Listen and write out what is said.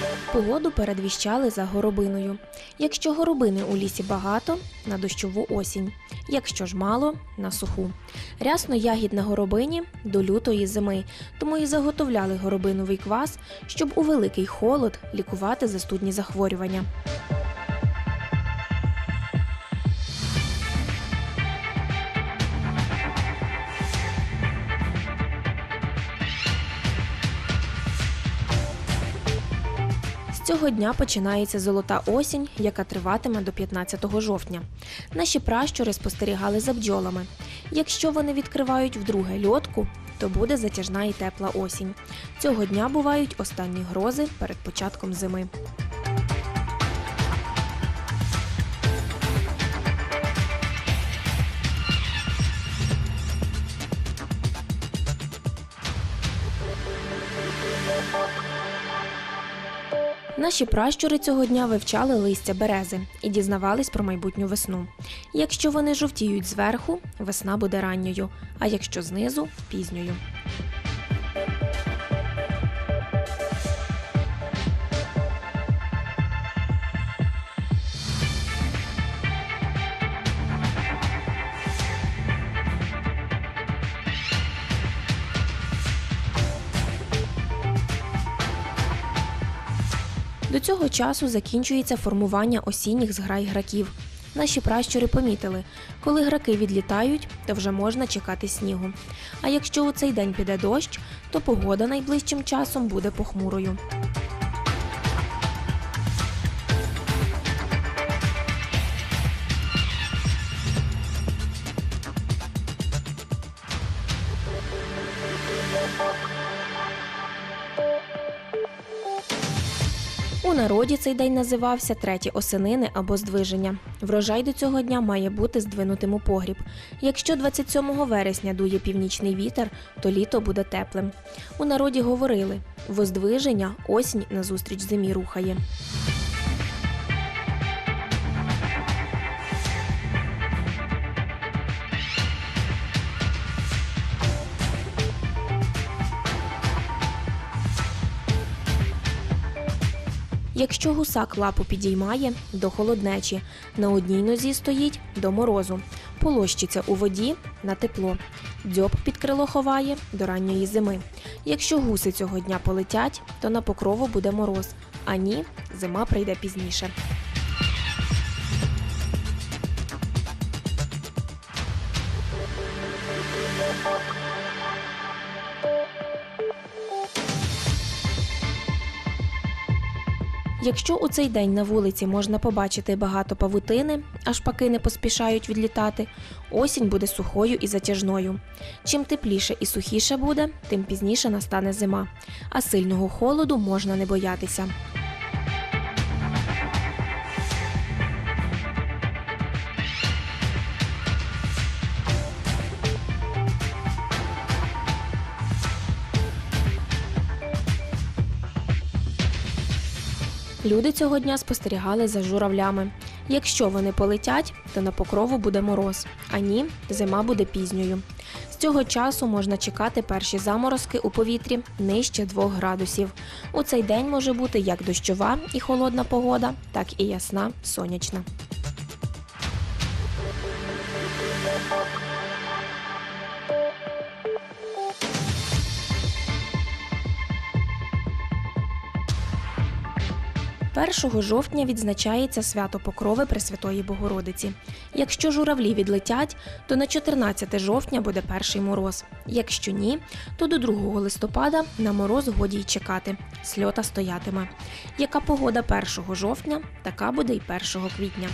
Непогоду передвіщали за горобиною. Якщо горобини у лісі багато, на дощову осінь. Якщо ж мало, на суху. Рясно ягід на горобині до лютої зими, тому і заготовляли горобиновий квас, щоб у великий холод лікувати застудні захворювання. Цього дня починається золота осінь, яка триватиме до 15 жовтня. Наші пращури спостерігали за бджолами. Якщо вони відкривають вдруге льотку, то буде затяжна і тепла осінь. Цього дня бувають останні грози перед початком зими. Наші пращури цього дня вивчали листя берези і дізнавались про майбутню весну. Якщо вони жовтіють зверху, весна буде ранньою, а якщо знизу пізньою. До цього часу закінчується формування осінніх зграй граків. Наші пращури помітили, коли граки відлітають, то вже можна чекати снігу. А якщо у цей день піде дощ, то погода найближчим часом буде похмурою. Народі цей день називався треті осенини або здвиження. Врожай до цього дня має бути здвинутим у погріб. Якщо 27 вересня дує північний вітер, то літо буде теплим. У народі говорили: воздвиження осінь назустріч зимі рухає. Якщо гусак лапу підіймає до холоднечі, на одній нозі стоїть до морозу, полощиться у воді на тепло, дзьоб під крило ховає до ранньої зими. Якщо гуси цього дня полетять, то на покрову буде мороз, а ні, зима прийде пізніше. Якщо у цей день на вулиці можна побачити багато павутини, а шпаки не поспішають відлітати, осінь буде сухою і затяжною. Чим тепліше і сухіше буде, тим пізніше настане зима, а сильного холоду можна не боятися. Люди цього дня спостерігали за журавлями. Якщо вони полетять, то на покрову буде мороз, а ні, зима буде пізньою. З цього часу можна чекати перші заморозки у повітрі нижче 2 градусів. У цей день може бути як дощова і холодна погода, так і ясна сонячна. Першого жовтня відзначається свято Покрови Пресвятої Богородиці. Якщо журавлі відлетять, то на 14 жовтня буде перший мороз. Якщо ні, то до 2 листопада на мороз годі й чекати. Сльота стоятиме. Яка погода 1 жовтня, така буде й 1 квітня.